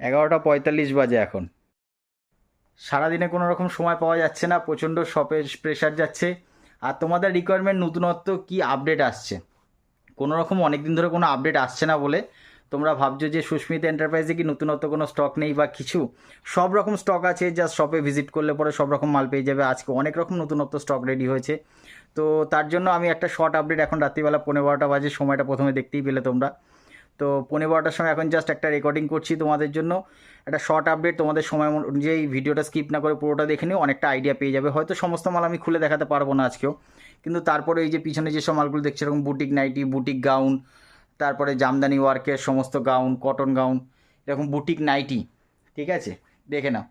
এগারোটা পঁয়তাল্লিশ বাজে এখন। সারাদিনে কোনো রকম সময় পাওয়া যাচ্ছে না, প্রচণ্ড শপের প্রেশার যাচ্ছে। আর তোমাদের রিকোয়ারমেন্ট নতুনত্ব কি আপডেট আসছে? কোনো রকম অনেক দিন ধরে কোনো আপডেট আসছে না বলে তোমরা ভাবছ যে সুস্মিতা এন্টারপ্রাইজে কি নতুনত্ব কোনো স্টক নেই বা কিছু? সব রকম স্টক আছে জাস্ট শপে ভিজিট করলে পরে সব রকম মাল পেয়ে যাবে। আজকে অনেক রকম নতুনত্ব স্টক রেডি হয়েছে। তো তার জন্য আমি একটা শর্ট আপডেট এখন রাত্রিবেলা পনেরো বারোটা বাজে, সময়টা প্রথমে দেখতেই পেলে তোমরা। তো পনেরো বারোটার সময় এখন জাস্ট একটা রেকর্ডিং করছি তোমাদের জন্য। একটা শর্ট আপডেট তোমাদের সময় অনুযায়ী ভিডিওটা স্কিপ না করে পুরোটা দেখে নিও, অনেকটা আইডিয়া পেয়ে যাবে। হয়তো সমস্ত মাল আমি খুলে দেখাতে পারব না আজকেও। কিন্তু তারপরে এই যে পিছনে যেসব মালগুলো দেখছি, এরকম বুটিক নাইটি বুটিক গাউন তারপরে জামদানি ওয়ার্কের সমস্ত গাউন কটন গাউন এরকম বুটিক নাইটি ঠিক আছে? দেখে নাও।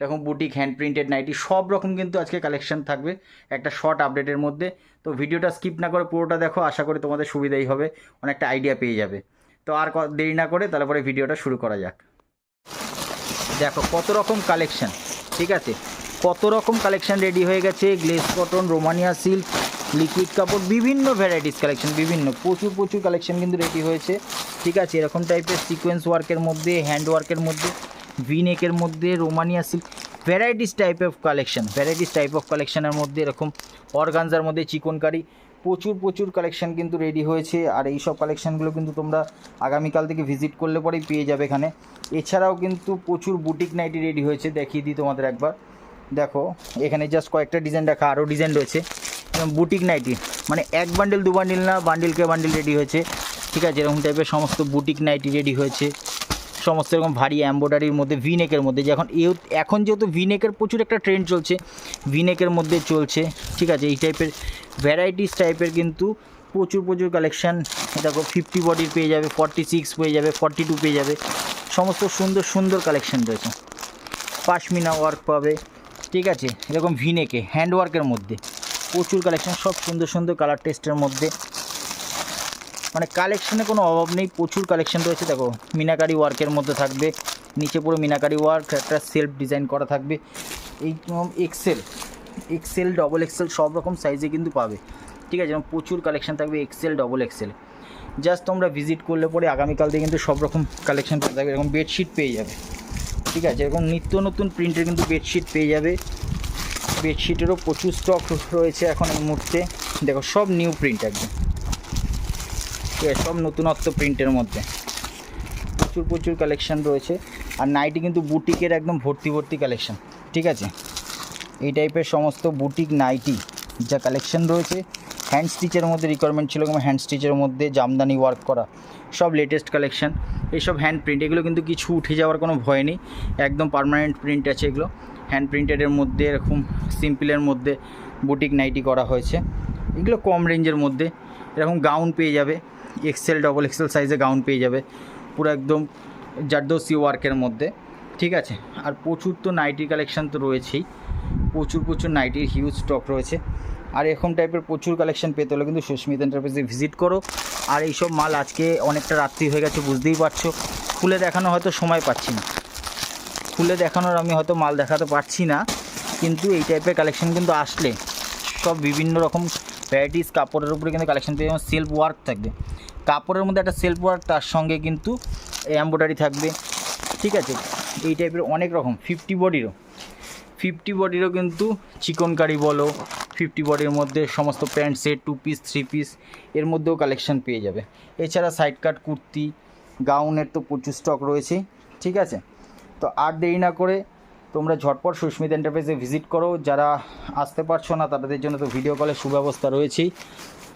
এরকম বুটিক হ্যান্ড প্রিন্টেড নাইটি সব রকম কিন্তু আজকে কালেকশন থাকবে একটা শর্ট আপডেটের মধ্যে। তো ভিডিওটা স্কিপ না করে পুরোটা দেখো, আশা করি তোমাদের সুবিধাই হবে, অনেকটা আইডিয়া পেয়ে যাবে। তো আর দেরি না করে তারপরে ভিডিওটা শুরু করা যাক। দেখো, কত রকম কালেকশন ঠিক আছে? কত রকম কালেকশন রেডি হয়ে গেছে glace cotton Romania silk liquid কাপড়, বিভিন্ন ভ্যারাইটিস কালেকশন বিভিন্ন, প্রচুর প্রচুর কালেকশন কিন্তু রেডি হয়েছে, ঠিক আছে? এরকম টাইপের সিকোয়েন্স ওয়ার্কের মধ্যে হ্যান্ড ওয়ার্কের মধ্যে ভিনেকের মধ্যে Romania silk varieties type of collection varieties type of কালেকশনের মধ্যে এরকম অর্গানজার মধ্যে চিকনকারি, প্রচুর প্রচুর কালেকশন কিন্তু রেডি হয়েছে। আর এই সব কালেকশনগুলো কিন্তু তোমরা আগামীকাল থেকে ভিজিট করলে পরেই পেয়ে যাবে এখানে। এছাড়াও কিন্তু প্রচুর বুটিক নাইটি রেডি হয়েছে, দেখিয়ে দিই তোমাদের একবার। দেখো, এখানে জাস্ট কয়েকটা ডিজাইন রাখা, আরও ডিজাইন রয়েছে। বুটিক নাইটি মানে এক বান্ডিল দু বান্ডিল না বান্ডিলকে বান্ডিল রেডি হয়েছে। ঠিক আছে, এরকম টাইপের সমস্ত বুটিক নাইটি রেডি হয়েছে। সমস্ত এরকম ভারী এম্ব্রয়ডারির মধ্যে ভিনেকের মধ্যে, যে এখন এখন যেহেতু ভিনেকের প্রচুর একটা ট্রেন্ড চলছে ভিনেকের মধ্যে চলছে, ঠিক আছে? এই টাইপের ভ্যারাইটিস টাইপের কিন্তু প্রচুর প্রচুর কালেকশান দেখো ফিফটি বডির পেয়ে যাবে ফর্টি সিক্স পেয়ে যাবে ফর্টি টু পেয়ে যাবে, সমস্ত সুন্দর সুন্দর কালেকশান রয়েছে। পাশমিনা ওয়ার্ক পাবে, ঠিক আছে? এরকম ভিনেকে হ্যান্ড ওয়ার্কের মধ্যে, প্রচুর কালেকশান সব সুন্দর সুন্দর কালার টেস্টের মধ্যে। মানে কালেকশনে কোনো অভাব নেই, প্রচুর কালেকশন রয়েছে, দেখো, মিনাকারি ওয়ার্কের মধ্যে থাকবে, নিচে পুরো মিনাকারি ওয়ার্ক একটা সেলফ ডিজাইন করা থাকবে, এই এক্সেল এক্সেল ডবল এক্সেল সব রকম সাইজে কিন্তু পাবে, ঠিক আছে যেমন প্রচুর কালেকশন থাকবে এক্সেল ডবল এক্সেল জাস্ট তোমরা ভিজিট করলে পরে আগামীকাল দিয়ে কিন্তু সব রকম কালেকশন পেয়ে থাকবে, এরকম বেডশিট পেয়ে যাবে, ঠিক আছে, এরকম নিত্য নতুন প্রিন্টের কিন্তু বেডশিট পেয়ে যাবে বেডশিটেরও প্রচুর স্টক রয়েছে এখন এই মুহূর্তে, দেখো, সব নিউ প্রিন্ট একদম। আছে সব নতুনত্ব প্রিন্টের মধ্যে। প্রচুর প্রচুর কালেকশন রয়েছে। আর নাইটি কিন্তু বুটিকের একদম ভর্তি ভর্তি কালেকশান ঠিক আছে? এই টাইপের সমস্ত বুটিক নাইটি যা কালেকশন রয়েছে হ্যান্ড স্টিচের মধ্যে রিকোয়ারমেন্ট ছিল এবং হ্যান্ড স্টিচের মধ্যে জামদানি ওয়ার্ক করা, সব লেটেস্ট কালেকশন এইসব হ্যান্ড প্রিন্ট এগুলো কিন্তু কিছু উঠে যাওয়ার কোনো ভয় নেই। একদম পার্মানেন্ট প্রিন্ট আছে এগুলো। হ্যান্ড প্রিন্টেডের মধ্যে এরকম সিম্পলের মধ্যে বুটিক নাইটি করা হয়েছে। এগুলো কম রেঞ্জের মধ্যে। এরকম গাউন পেয়ে যাবে। এক্সেল ডবল এক্সেল সাইজে গাউন পেয়ে যাবে। পুরো একদম জারদোসি ওয়ার্কের মধ্যে। ঠিক আছে? আর প্রচুর তো নাইটির কালেকশন তো রয়েছেই। প্রচুর প্রচুর নাইটির হিউজ স্টক রয়েছে। আর এরকম টাইপের প্রচুর কালেকশন পেতে হলে কিন্তু সুস্মিতা এন্টারপ্রাইজে ভিজিট করো। আর এইসব মাল আজকে অনেকটা রাত্রি হয়ে গেছে, বুঝতেই পারছ। খুলে দেখানো হয়তো সময় পাচ্ছি না। খুলে দেখানোর আমি হয়তো মাল দেখাতে পারছি না। কিন্তু এই টাইপের কালেকশন কিন্তু আসলে সব বিভিন্ন রকম ভ্যারাইটিস কাপড়ের উপরে কিন্তু কালেকশন পেয়ে যেমন সেলফ ওয়ার্ক থাকবে। কাপড়ের মধ্যে একটা সেলফ ওয়ার্ক তার সঙ্গে কিন্তু এম্ব্রয়ডারি থাকবে। ঠিক আছে? এই টাইপের অনেক রকম ফিফটি বডিরও ফিফটি বডিরও কিন্তু চিকনকারি বলো ফিফটি বডির মধ্যে সমস্ত pant set two piece three piece এর মধ্যেও কালেকশন পেয়ে যাবে। এছাড়া সাইড কাট কুর্তি গাউনের তো প্রচুর স্টক রয়েছে। ঠিক আছে? তো আর দেরি না করে তোমরা ঝটপট সুস্মিত এন্টারপ্রাইজে ভিজিট করো। যারা আসতে পারছ না, তাদের জন্য তো ভিডিও কলের সুব্যবস্থা রয়েছেই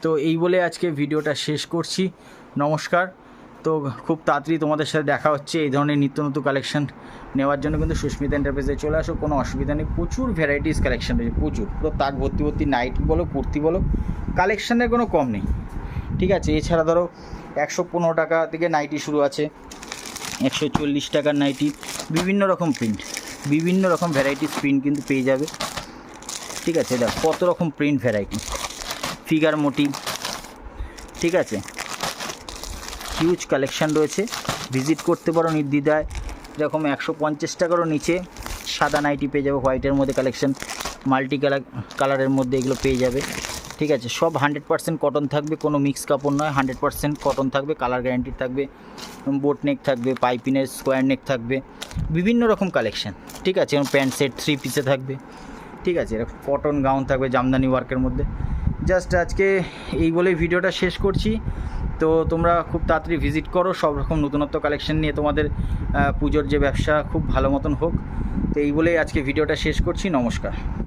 তো এই বলে আজকে ভিডিওটা শেষ করছি। নমস্কার। তো খুব তাড়াতাড়ি তোমাদের সাথে দেখা হচ্ছে এই ধরনের নিত্য নতুন কালেকশন নেওয়ার জন্য। কিন্তু সুস্মিতা এন্টারপ্রাইজে চলে আসো, কোনো অসুবিধা নেই। প্রচুর ভ্যারাইটিস কালেকশন রয়েছে, প্রচুর। পুরো তাক ভর্তি ভর্তি নাইট বলো, কুর্তি বলো কালেকশানের কোনো কম নেই। ঠিক আছে, এছাড়া ধরো একশো পনেরো টাকা থেকে নাইটি শুরু আছে, একশো চল্লিশ টাকার নাইটি বিভিন্ন রকম প্রিন্ট বিভিন্ন রকম ভ্যারাইটিস প্রিন্ট কিন্তু পেয়ে যাবে। ঠিক আছে, দেখ, কত রকম প্রিন্ট ভ্যারাইটি ফিগার মোটিভ ঠিক আছে? হিউজ কালেকশান রয়েছে। ভিজিট করতে পারো নির্দ্বিধায়। এরকম একশো পঞ্চাশ টাকারও নিচে সাদা নাইটি পেয়ে যাবে হোয়াইটের মধ্যে কালেকশান মাল্টি কালার কালারের মধ্যে এগুলো পেয়ে যাবে। ঠিক আছে, সব হান্ড্রেড পার্সেন্ট কটন থাকবে, কোনো মিক্স কাপড় নয় হান্ড্রেড পার্সেন্ট কটন থাকবে কালার গ্যারান্টি থাকবে বোট নেক থাকবে, পাইপিনের স্কোয়ার নেক থাকবে, বিভিন্ন রকম কালেকশন ঠিক আছে এবং প্যান্ট সেট থ্রি পিসে থাকবে, ঠিক আছে, এরকম কটন গাউন থাকবে জামদানি ওয়ার্কের মধ্যে। জাস্ট আজকে এই বলেই ভিডিওটা শেষ করছি। তো তোমরা খুব তাড়াতাড়ি ভিজিট করো, সব রকম নতুনত্ব কালেকশন নিয়ে তোমাদের পুজোর যে ব্যবসা, খুব ভালো মতন হোক। তো এই বলেই আজকে ভিডিওটা শেষ করছি, নমস্কার।